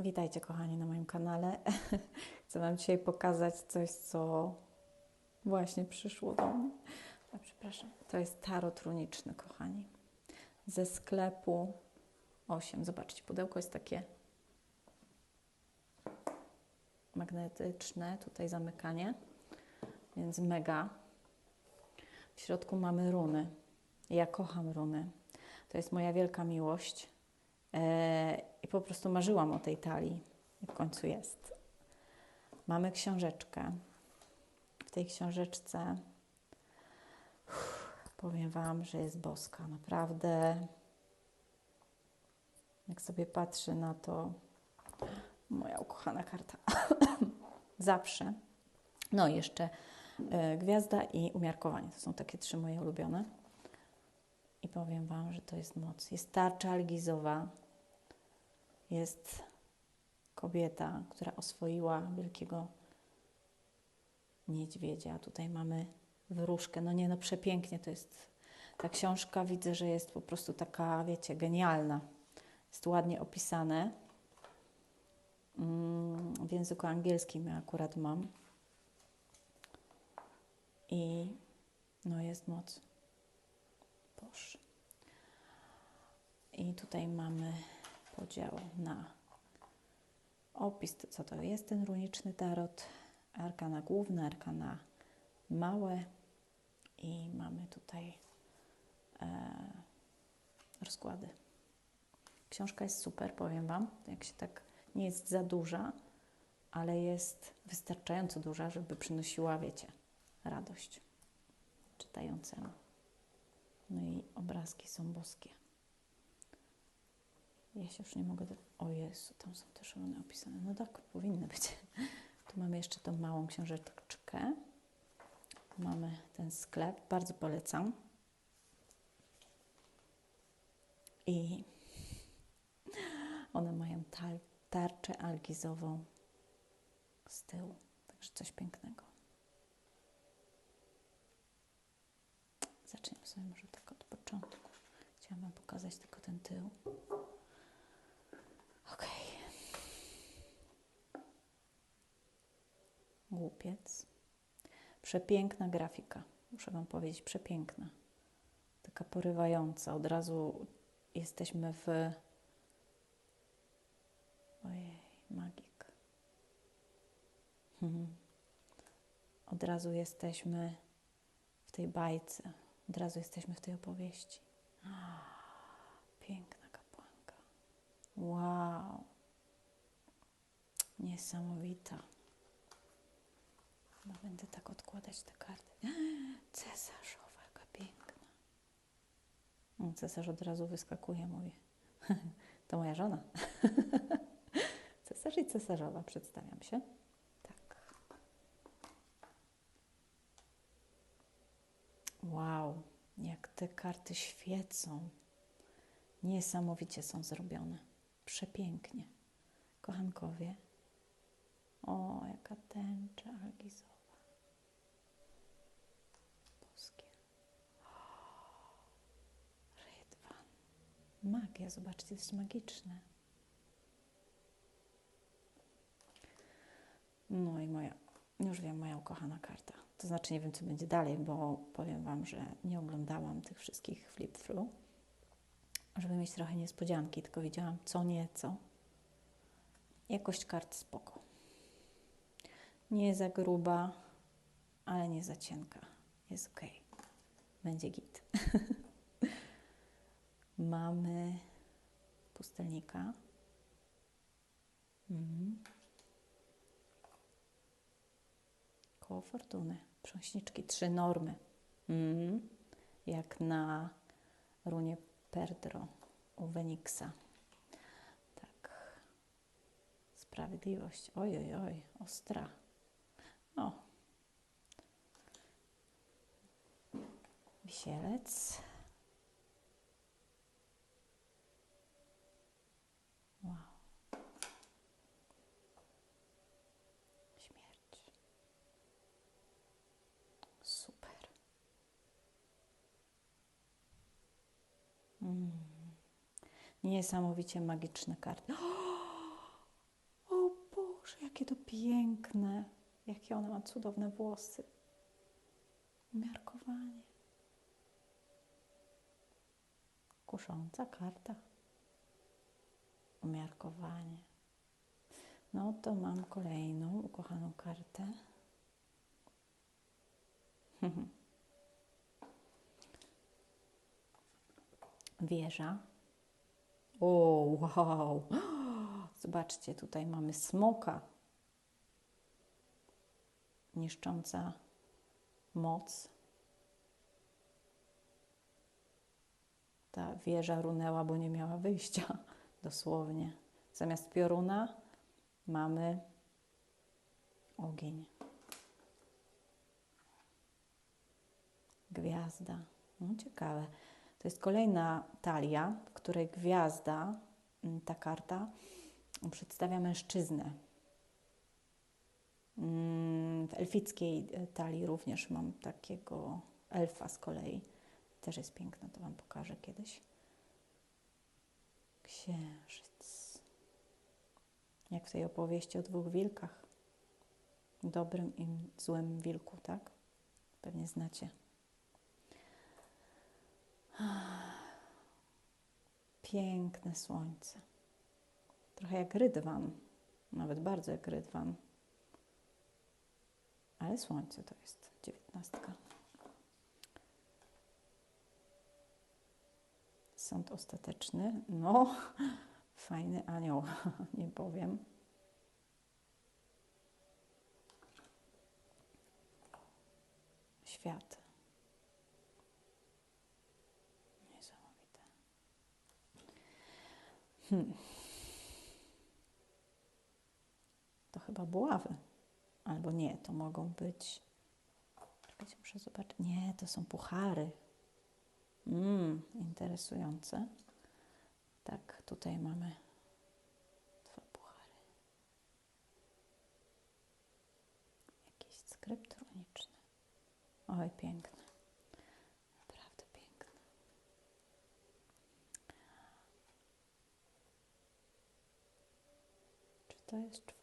Witajcie kochani na moim kanale. Chcę Wam dzisiaj pokazać coś, co właśnie przyszło do mnie. A, przepraszam. To jest tarot runiczny, kochani. Ze sklepu 8. Zobaczcie, pudełko jest takie magnetyczne. Tutaj zamykanie, więc mega. W środku mamy runy. Ja kocham runy. To jest moja wielka miłość. E, po prostu marzyłam o tej talii. I w końcu jest. Mamy książeczkę. W tej książeczce uff, powiem Wam, że jest boska. Naprawdę. Jak sobie patrzę na to, moja ukochana karta. Zawsze. No i jeszcze y, gwiazda i umiarkowanie. To są takie trzy moje ulubione. I powiem Wam, że to jest moc. Jest tarcza algizowa, jest kobieta, która oswoiła wielkiego niedźwiedzia. Tutaj mamy wróżkę. No nie, no przepięknie to jest. Ta książka widzę, że jest po prostu taka, wiecie, genialna. Jest ładnie opisane. Mm, w języku angielskim ja akurat mam. I no jest moc. Boże. I tutaj mamy podział na opis, co to jest ten runiczny tarot, arkana główne, arkana małe i mamy tutaj e, rozkłady. Książka jest super, powiem Wam, jak się tak nie jest za duża, ale jest wystarczająco duża, żeby przynosiła, wiecie, radość czytającemu. No i obrazki są boskie. Ja się już nie mogę. Do... O Jezu, tam są też runy opisane. No tak, powinny być. Tu mamy jeszcze tą małą książeczkę. Mamy ten sklep, bardzo polecam. I one mają tar tarczę algizową z tyłu. Także coś pięknego. Zaczniemy sobie może tak od początku. Chciałam Wam pokazać tylko ten tył. Głupiec. Przepiękna grafika. Muszę Wam powiedzieć, przepiękna. Taka porywająca. Od razu jesteśmy w. Ojej, magik. Hmm. Od razu jesteśmy w tej bajce. Od razu jesteśmy w tej opowieści. Piękna kapłanka. Wow. Niesamowita. Chyba będę tak odkładać te karty. Cesarzowa, jaka piękna. Cesarz od razu wyskakuje, mówi. To moja żona. Cesarz i cesarzowa, przedstawiam się. Tak. Wow, jak te karty świecą. Niesamowicie są zrobione. Przepięknie. Kochankowie. O, jaka tęcza algizowa. Magia, zobaczcie, jest magiczne. No i moja, już wiem, moja ukochana karta. To znaczy nie wiem, co będzie dalej, bo powiem Wam, że nie oglądałam tych wszystkich flip-through, żeby mieć trochę niespodzianki, tylko widziałam co nieco. Jakość kart spoko. Nie za gruba, ale nie za cienka. Jest ok. Będzie git. Mamy pustelnika. Mhm. Koło fortuny. Prząśniczki. Trzy normy. Mhm. Jak na runie Perdro u Weniksa. Tak. Sprawiedliwość. Oj, oj, oj. Ostra. O. Wisielec. Wow. Śmierć. Super. Mm. Niesamowicie magiczne karty. Boże, jakie to piękne. Jakie ona ma cudowne włosy. Umiarkowanie. Kusząca karta. Umiarkowanie. No to mam kolejną ukochaną kartę. Wieża. O, wow! Zobaczcie, tutaj mamy smoka. Niszcząca moc. Ta wieża runęła, bo nie miała wyjścia, dosłownie. Zamiast pioruna mamy ogień. Gwiazda. No ciekawe. To jest kolejna talia, w której gwiazda, mm, ta karta, przedstawia mężczyznę. Mm, W elfickiej e, talii również mam takiego elfa z kolei. Też jest piękna, to Wam pokażę kiedyś. Księżyc. Jak w tej opowieści o dwóch wilkach. Dobrym i złym wilku, tak? Pewnie znacie. Piękne słońce. Trochę jak rydwan, nawet bardzo jak rydwan. Ale słońce to jest dziewiętnastka. Sąd ostateczny. No, fajny anioł, nie powiem. Świat. Hmm. To chyba buławy. Albo nie, to mogą być. Czekajcie, muszę zobaczyć. Nie, to są puchary. Mmm, interesujące. Tak, tutaj mamy dwa puchary. Jakiś skrypt runiczny. Oj, piękne. test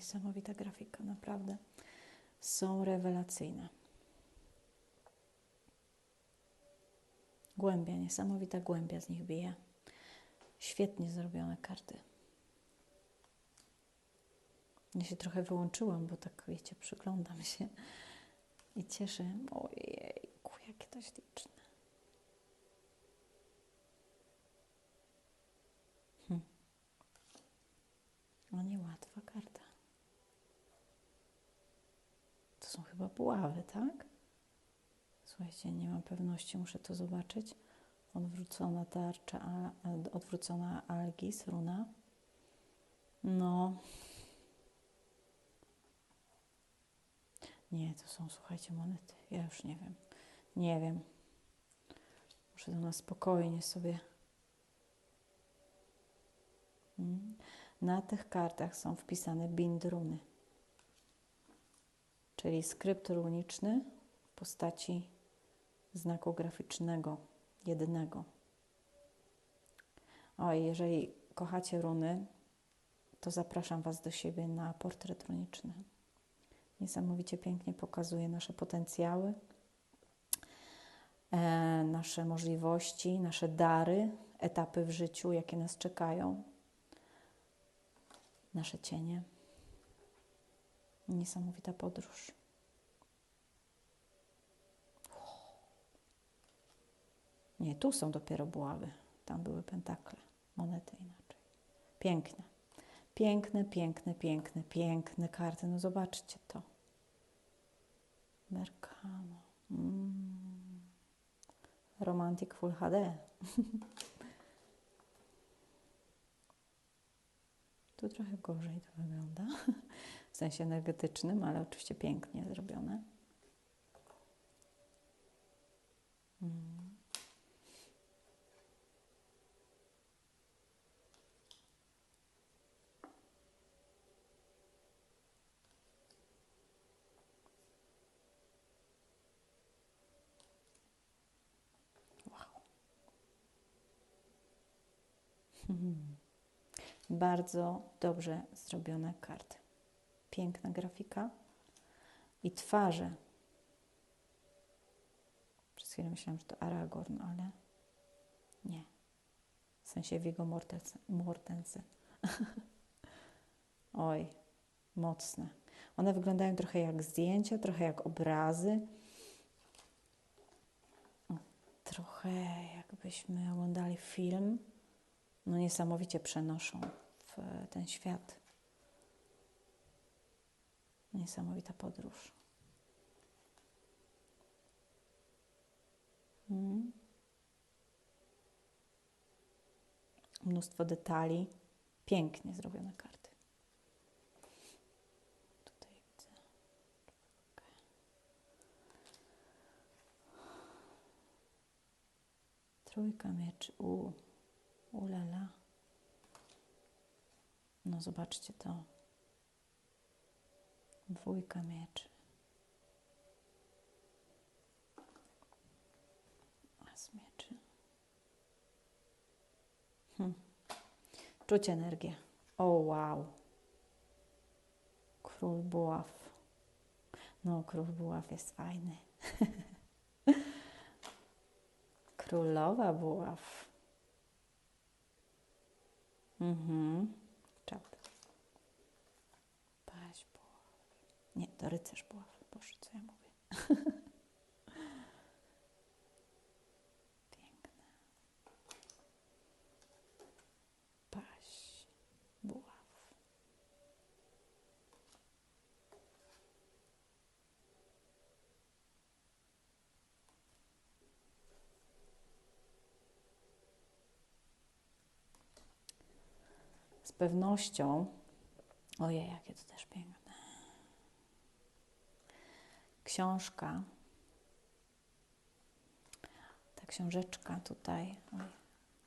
Niesamowita grafika, naprawdę. Są rewelacyjne. Głębia, niesamowita głębia z nich bije. Świetnie zrobione karty. Ja się trochę wyłączyłam, bo tak wiecie, przyglądam się i cieszę. Ojejku, jakie to śliczne. Hm. O, niełatwa karta. To są chyba buławy, tak? Słuchajcie, nie mam pewności, muszę to zobaczyć. Odwrócona tarcza, a, odwrócona algis, runa. No. Nie, to są, słuchajcie, monety. Ja już nie wiem. Nie wiem. Muszę to na spokojnie sobie. Mm. Na tych kartach są wpisane bind runy, czyli skrypt runiczny w postaci znaku graficznego, jednego. O, jeżeli kochacie runy, to zapraszam Was do siebie na portret runiczny. Niesamowicie pięknie pokazuje nasze potencjały, e, nasze możliwości, nasze dary, etapy w życiu, jakie nas czekają, nasze cienie. Niesamowita podróż. Nie, tu są dopiero buławy. Tam były pentakle, monety inaczej. Piękne. Piękne, piękne, piękne, piękne karty. No zobaczcie to. Mercano. Mm. Romantic Full HD. tu trochę gorzej to wygląda. Sensie energetycznym, ale oczywiście pięknie zrobione. Mm. Bardzo dobrze zrobione karty. Piękna grafika i twarze. Przez chwilę myślałam, że to Aragorn, ale nie. W sensie Viggo Mortensen. Mortensen. Oj, mocne. One wyglądają trochę jak zdjęcia, trochę jak obrazy. Trochę jakbyśmy oglądali film no niesamowicie przenoszą w ten świat. Niesamowita podróż. Hmm. Mnóstwo detali. Pięknie zrobione karty. Tutaj widzę. Trójka mieczy. U. Ulala. No zobaczcie to. Dwójka mieczy. As mieczy. Hm. Czuć energię. O wow. Król buław. No, król buław jest fajny. Królowa buław. Mhm. Czap. Paź buław. Nie, to rycerz buław. Boże, co ja mówię. Piękne. Paź buław. z pewnością, ojej, jakie to też piękne. Książka, ta książeczka tutaj, oj,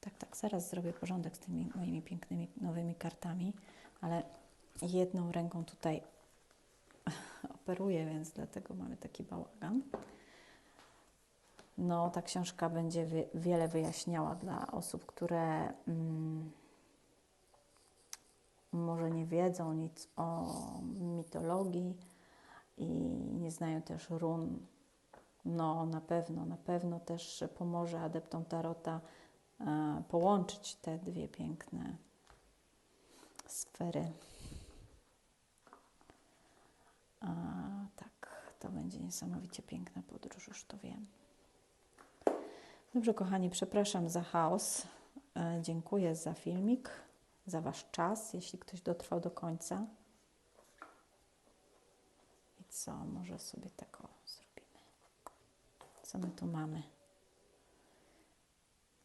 tak, tak, zaraz zrobię porządek z tymi moimi pięknymi nowymi kartami, ale jedną ręką tutaj operuję, więc dlatego mamy taki bałagan. No, ta książka będzie wie, wiele wyjaśniała dla osób, które. Mm, może nie wiedzą nic o mitologii i nie znają też run. No, na pewno, na pewno też pomoże adeptom Tarota e, połączyć te dwie piękne sfery. A, tak, to będzie niesamowicie piękna podróż, już to wiem. Dobrze, kochani, przepraszam za chaos. E, dziękuję za filmik za Wasz czas, jeśli ktoś dotrwał do końca. Co, może sobie tak o, zrobimy. Co my tu mamy?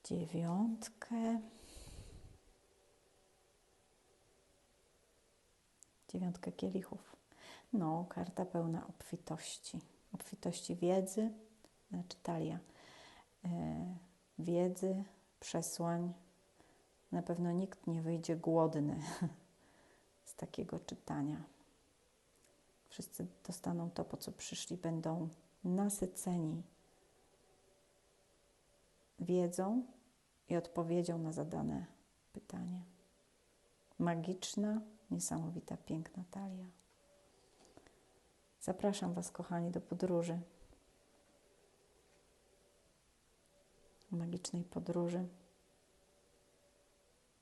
Dziewiątkę. Dziewiątkę kielichów. No, karta pełna obfitości. Obfitości wiedzy, znaczy talia. Yy, wiedzy, przesłań, na pewno nikt nie wyjdzie głodny z takiego czytania. Wszyscy dostaną to, po co przyszli, będą nasyceni wiedzą i odpowiedzią na zadane pytanie. magiczna, niesamowita, piękna talia. Zapraszam Was, kochani, do podróży. Magicznej podróży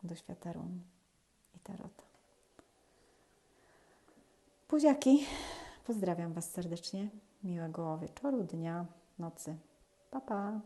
do świata run i tarota. Buziaki, pozdrawiam Was serdecznie. Miłego wieczoru, dnia, nocy. Pa, pa.